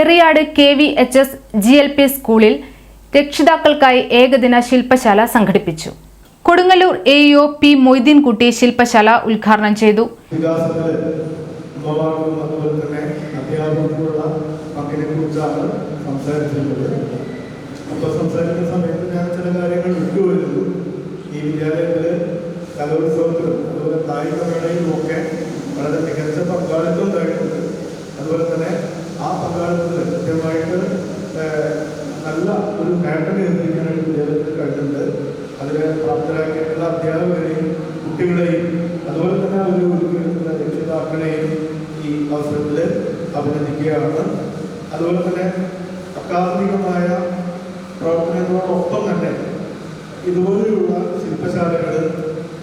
Eriyad K V H S G L P സ്കൂളിൽ രക്ഷിതാക്കൾക്കായി ഏകദിന ശില്പശാല സംഘടിപ്പിച്ചു. Kodungallur A EO P Moideenkutty ശില്പശാല ഉദ്ഘാടനം ചെയ്തു. ഈ വിദ്യാലയത്തിലെ കലോത്സവത്തിലും അതുപോലെ കായിക മേളയിലും ഒക്കെ പങ്കാളിത്തത്തിൽ കൃത്യമായിട്ട് നല്ല ഒരു നേട്ടം കൈവരിക്കാനായിട്ട് വിദ്യാലയത്തിൽ കഴിഞ്ഞിട്ടുണ്ട് അതിനെ പ്രാപ്തരാക്കിയിട്ടുള്ള അധ്യാപകരെയും കുട്ടികളെയും അതുപോലെ തന്നെ അവർ ഒരുക്കിയിട്ടുള്ള രക്ഷിതാക്കളെയും ഈ അവസരത്തിൽ അഭിനന്ദിക്കുകയാണ്. അതുപോലെ തന്നെ അക്കാദമികമായ പ്രവർത്തനങ്ങളോടൊപ്പം തന്നെ ഇതുപോലെയുള്ള ശില്പശാലകൾ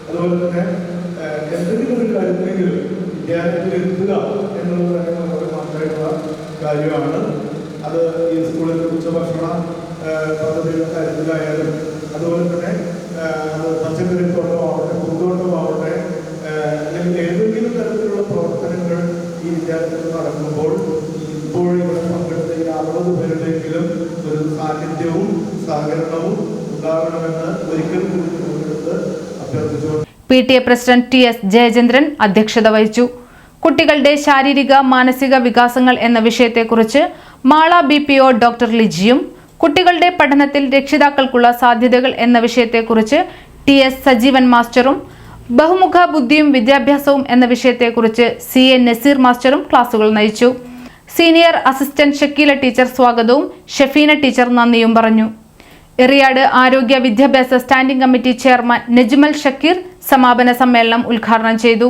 അതുപോലെ തന്നെ എന്തെങ്കിലും ഒരു കാര്യത്തിലെങ്കിലും വിദ്യാലയത്തിൽ എത്തുക എന്നുള്ളത് കാര്യമാണ്. അത് ഈ സ്കൂളിൽ ഉച്ചഭക്ഷണ പദ്ധതിയുടെ കാര്യത്തിലായാലും അതുപോലെ തന്നെ അത് പച്ചക്കറിത്തോട്ടം ആവട്ടെ പൂന്തോട്ടമാവട്ടെ ആവട്ടെ അല്ലെങ്കിൽ ഏതെങ്കിലും തരത്തിലുള്ള പ്രവർത്തനങ്ങൾ ഈ വിദ്യാലയത്തിൽ നടക്കുമ്പോൾ ഇപ്പോൾ ഇവിടെ പങ്കെടുത്ത ഈ അറുപത് പേരുടെയെങ്കിലും ഒരു സാന്നിധ്യവും സഹകരണവും ഉണ്ടാകണമെന്ന് ഒരിക്കൽ കൂടി അഭ്യർത്ഥിച്ചു P T A president T S Jayachandran അധ്യക്ഷത വഹിച്ചു. കുട്ടികളുടെ ശാരീരിക മാനസിക വികാസങ്ങൾ എന്ന വിഷയത്തെക്കുറിച്ച് Mala B P O doctor ലിജിയും കുട്ടികളുടെ പഠനത്തിൽ രക്ഷിതാക്കൾക്കുള്ള സാധ്യതകൾ എന്ന വിഷയത്തെക്കുറിച്ച് ടി എസ് സജീവൻ മാസ്റ്ററും ബഹുമുഖ ബുദ്ധിയും വിദ്യാഭ്യാസവും എന്ന വിഷയത്തെക്കുറിച്ച് സി എൻ നസീർ മാസ്റ്ററും ക്ലാസുകൾ നയിച്ചു. സീനിയർ അസിസ്റ്റന്റ് ഷക്കീല ടീച്ചർ സ്വാഗതവും ഷെഫീന ടീച്ചർ നന്ദിയും പറഞ്ഞു. എറിയാട് ആരോഗ്യ വിദ്യാഭ്യാസ standing committee chairman Najmal Shakeer സമാപന സമ്മേളനം ഉദ്ഘാടനം ചെയ്തു.